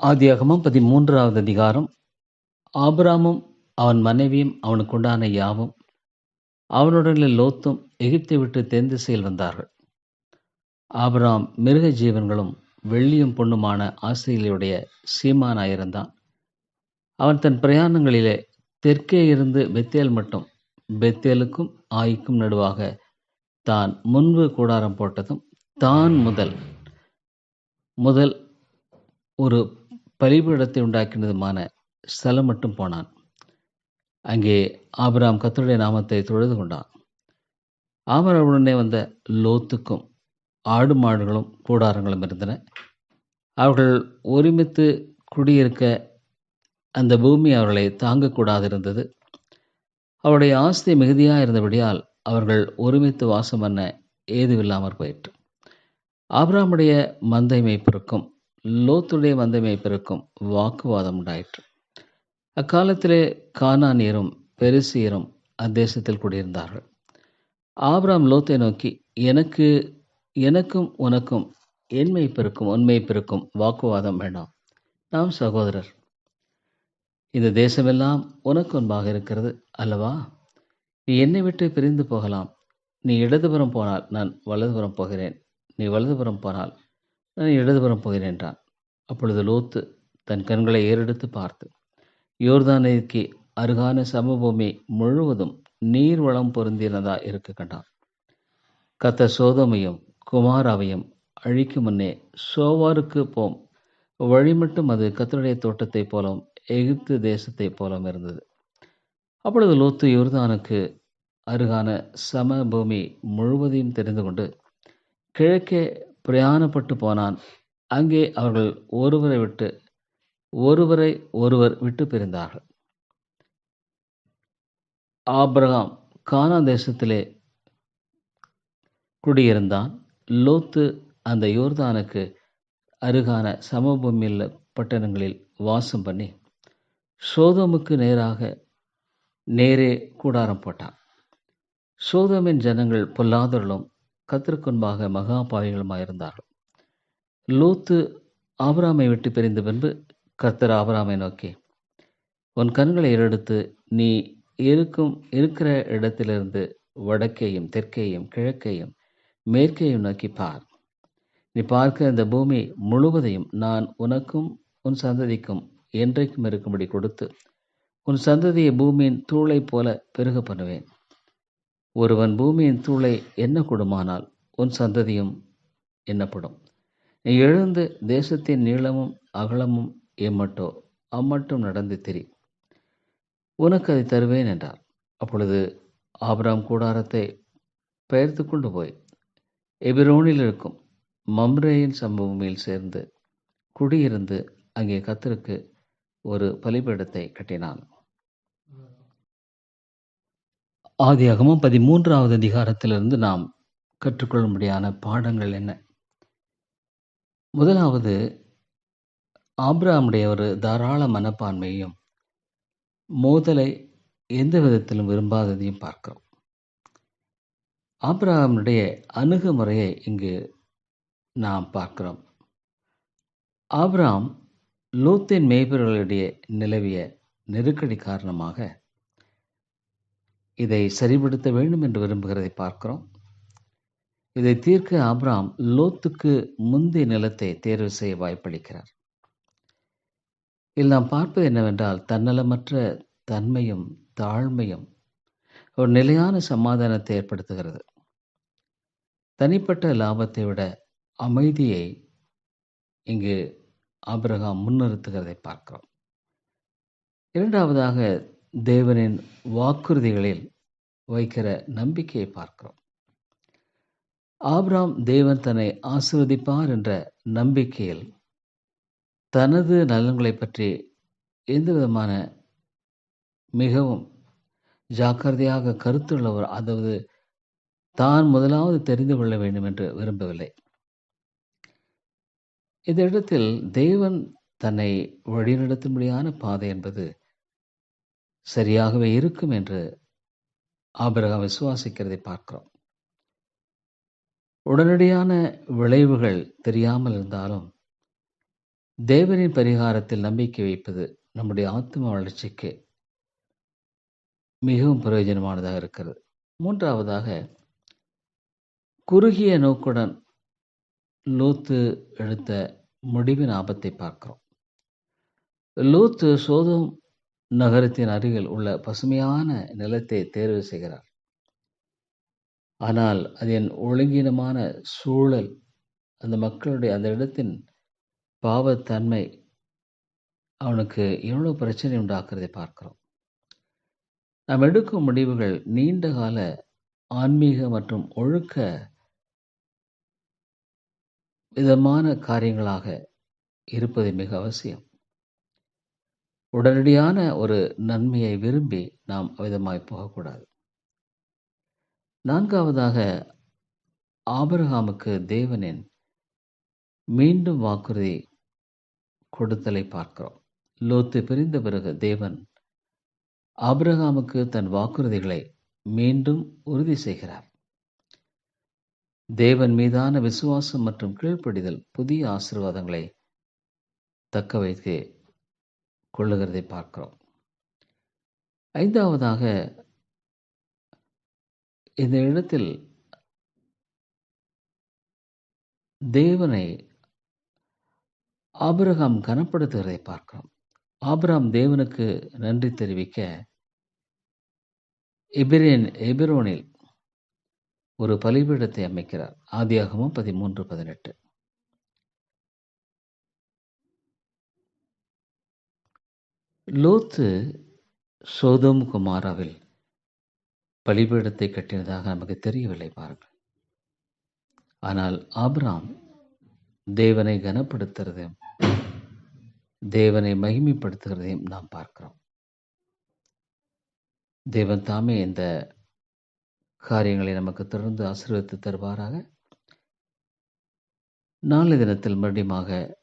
ஆதியாகமும் பதிமூன்றாவது அதிகாரம். ஆபராமும் அவன் மனைவியும் அவனுக்கு உண்டான யாவும் அவனுடனே லோத்தும் எகிப்தை விட்டு தென் திசையில் வந்தார்கள். ஆபராம் மிருக ஜீவன்களும் வெள்ளியும் பொண்ணுமான ஆசிரியர்களுடைய சீமானாயிருந்தான். அவன் தன் பிரயாணங்களிலே தெற்கே இருந்து பெத்தேல் மட்டும் பெத்தேலுக்கும் ஆய்க்கும் நடுவாக தான் முன்பு கூடாரம் போட்டதும் தான் முதல் முதல் ஒரு பலிபீடத்தை உண்டாக்கினதுமான ஸ்தலம் மட்டும் போனான். அங்கே ஆபிராம் கத்தருடைய நாமத்தை தொழுது கொண்டான். ஆபராவுடனே வந்த லோத்துக்கும் ஆடு மாடுகளும் கூடாரங்களும் இருந்தன. அவர்கள் ஒருமித்து குடியிருக்க அந்த பூமி அவர்களை தாங்கக்கூடாது இருந்தது அவருடைய ஆஸ்தி மிகுதியாக இருந்தபடியால் அவர்கள் ஒருமித்து வாசம் பண்ண ஏதுவில்லாமற் போயிற்று. ஆபிராமுடைய மந்தை மேய்ப்பிற்கும் லோத்துடைய மந்தை மேய்ப்பிற்கும் வாக்குவாதம் உண்டாயிற்று. அக்காலத்திலே கானானியரும் பெருசியரும் அத்தேசத்தில் குடியிருந்தார்கள். ஆப்ராம் லோத்தை நோக்கி எனக்கு எனக்கும் உனக்கும் என் மெய்ப்பிற்கும் உன் மெய்ப்பிற்கும் வாக்குவாதம் வேண்டாம். நாம் சகோதரர். இந்த தேசமெல்லாம் உனக்கு உன்பாக இருக்கிறது அல்லவா? நீ என்னை விட்டு பிரிந்து போகலாம். நீ இடதுபுறம் போனால் நான் வலதுபுறம் போகிறேன். நீ வலதுபுறம் போனால் நான் இடதுபுறம் போகிறேன் என்றான் அப்பொழுது லோத்து தன் கண்களை ஏறெடுத்து பார்த்து யோர்தானைக்கு அருகான சமபூமி முழுவதும் நீர் வளம் பொருந்தினதா இருக்க கண்டான். கத்த சோதமையும் குமாராவையும் அழிக்கும் முன்னே சோவாருக்கு போம். வழி மட்டும் அது கத்தருடைய தோட்டத்தைப் போலவும் எகிப்து தேசத்தைப் போலவும் இருந்தது. அப்பொழுது லோத்து யோர்தானுக்கு அருகான சமபூமி முழுவதையும் தெரிந்து கொண்டு கிழக்கே பிரயாணப்பட்டு போனான். அங்கே அவர்கள் ஒருவரை விட்டு ஒருவரை ஒருவர் விட்டு பிரிந்தார்கள். ஆபிரகாம் கானா தேசத்திலே குடியிருந்தான். லோத்து அந்த யோர்தானுக்கு அருகான சமபூமியில் பட்டணங்களில் வாசம் பண்ணி சோதமுக்கு நேராக நேரே கூடாரம் போட்டான். சோதமின் ஜனங்கள் பொல்லாதவர்களும் கத்திற்குன்பாக மகா பாவிகளுமாயிருந்தார்கள். லூத்து ஆபராமை விட்டு பிரிந்த பின்பு கர்த்தர் ஆபராமை நோக்கி உன் கண்களை ஏறெடுத்து நீ இருக்கும் இருக்கிற இடத்திலிருந்து வடக்கேயும் தெற்கேயும் கிழக்கேயும் மேற்கேயும் நோக்கி பார். நீ பார்க்க இந்த பூமி முழுவதையும் நான் உனக்கும் உன் சந்ததிக்கும் என்றைக்கும் இருக்கும்படி கொடுத்து உன் சந்ததியை பூமியின் தூளை போல பெருக பண்ணுவேன். ஒருவன் பூமியின் தூளை என்ன கொடுமானால் உன் சந்ததியும் எண்ணப்படும். நீ எழுந்து தேசத்தின் நீளமும் அகலமும் எம்மட்டோ அம்மட்டும் நடந்து திரி. உனக்கு அதை தருவேன் என்றார். அப்பொழுது ஆபராம் கூடாரத்தை பெயர்த்து கொண்டு போய் எபிரோனில் இருக்கும் மம்ரேயின் சம்பவமில் சேர்ந்து குடியிருந்து அங்கே கத்தருக்கு ஒரு பலிபீடத்தை கட்டினான். ஆதியாகமும் பதிமூன்றாவது அதிகாரத்திலிருந்து நாம் கற்றுக்கொள்ளும்படியான பாடங்கள் என்ன? முதலாவது ஆப்ராமுடைய ஒரு தாராள மனப்பான்மையும் மோதலை எந்த விதத்திலும் விரும்பாததையும் பார்க்கிறோம். ஆப்ராமுடைய அணுகுமுறையை இங்கு நாம் பார்க்கிறோம். ஆப்ராம் லூத்தின் மேய்பர்களுடைய நிலவிய நெருக்கடி காரணமாக இதை சரிபடுத்த வேண்டும் என்று விரும்புகிறதை பார்க்கிறோம். இதை தீர்க்க ஆப்ராம் லோத்துக்கு முந்தைய நிலத்தை தேர்வு செய்ய வாய்ப்பளிக்கிறார். இதில் நாம் பார்ப்பது என்னவென்றால் தன்னலமற்ற தன்மையும் தாழ்மையும் ஒரு நிலையான சமாதானத்தை ஏற்படுத்துகிறது. தனிப்பட்ட லாபத்தை விட அமைதியை இங்கு ஆபிரகாம் முன்னிறுத்துகிறதை பார்க்கிறோம். இரண்டாவதாக தேவனின் வாக்குறுதிகளில் வைக்கிற நம்பிக்கையை பார்க்கிறோம். ஆப்ராம் தேவன் தன்னை ஆசிர்வதிப்பார் என்ற நம்பிக்கையில் தனது நலன்களை பற்றி எந்த விதமான மிகவும் ஜாக்கிரதையாக கருத்துள்ளவர் அதாவது தான் முதலாவது தெரிந்து கொள்ள வேண்டும் என்று விரும்பவில்லை. இந்த இடத்தில் தேவன் தன்னை வழிநடத்தும்படியான பாதை என்பது சரியாகவே இருக்கும் என்று ஆபிரகா விசுவாசிக்கிறதை பார்க்கிறோம். உடனடியான விளைவுகள் தெரியாமல் இருந்தாலும் தேவரின் பரிகாரத்தில் நம்பிக்கை வைப்பது நம்முடைய ஆத்ம வளர்ச்சிக்கு மிகவும் பிரயோஜனமானதாக இருக்கிறது. மூன்றாவதாக குறுகிய நோக்குடன் லூத்து எடுத்த முடிவின் ஆபத்தை பார்க்கிறோம். லூத்து சோதம் நகரத்தின் அருகில் உள்ள பசுமையான நிலத்தை தேர்வு செய்கிறார். ஆனால் அதன் ஒழுங்கீனமான சூழல் அந்த மக்களுடைய அந்த இடத்தின் பாவத்தன்மை அவனுக்கு எவ்வளோ பிரச்சனை உண்டாக்குறதை பார்க்கிறோம். நாம் எடுக்கும் முடிவுகள் நீண்ட கால ஆன்மீக மற்றும் ஒழுக்க விதமான காரியங்களாக இருப்பது மிக அவசியம். உடனடியான ஒரு நன்மையை விரும்பி நாம் அவ்விதமாய் போகக்கூடாது. நான்காவதாக ஆபரகாமுக்கு தேவனின் மீண்டும் வாக்குறுதி கொடுத்தலை பார்க்கிறோம். லோத்து பிரிந்த பிறகு தேவன் ஆபிரகாமுக்கு தன் வாக்குறுதிகளை மீண்டும் உறுதி செய்கிறார். தேவன் மீதான விசுவாசம் மற்றும் கீழ்ப்படிதல் புதிய ஆசீர்வாதங்களை தக்க வைத்து கொள்ளுகிறதை பார்க்கிறோம். ஐந்தாவதாக இந்த இடத்தில் தேவனை ஆபிரகாம் கனப்படுத்துகிறதை பார்க்கிறோம். ஆபிரகாம் தேவனுக்கு நன்றி தெரிவிக்க எபிரேன் எபிரோனில் ஒரு பலிபீடத்தை அமைக்கிறார். ஆதியாகமும் பதிமூன்று பதினெட்டு. லோத்து சோதம் குமாராவில் பலிபீடத்தை கட்டினதாக நமக்கு தெரியவில்லை பாருங்கள். ஆனால் ஆப்ராம் தேவனை கனப்படுத்துறதையும் தேவனை மகிமைப்படுத்துகிறதையும் நாம் பார்க்கிறோம். தேவன் தாமே இந்த காரியங்களை நமக்கு தொடர்ந்து ஆசீர்வதித்து தருவாராக. நாளை தினத்தில் மறுபடியுமாக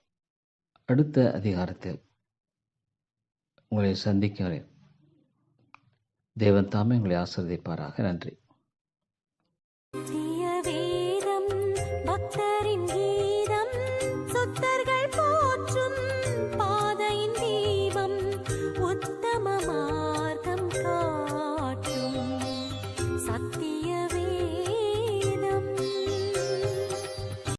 அடுத்த அதிகாரத்தில் உங்களை சந்திக்கிறேன். தேவன் தாமே உங்களை ஆசிர்வதிப்பாராக. நன்றி.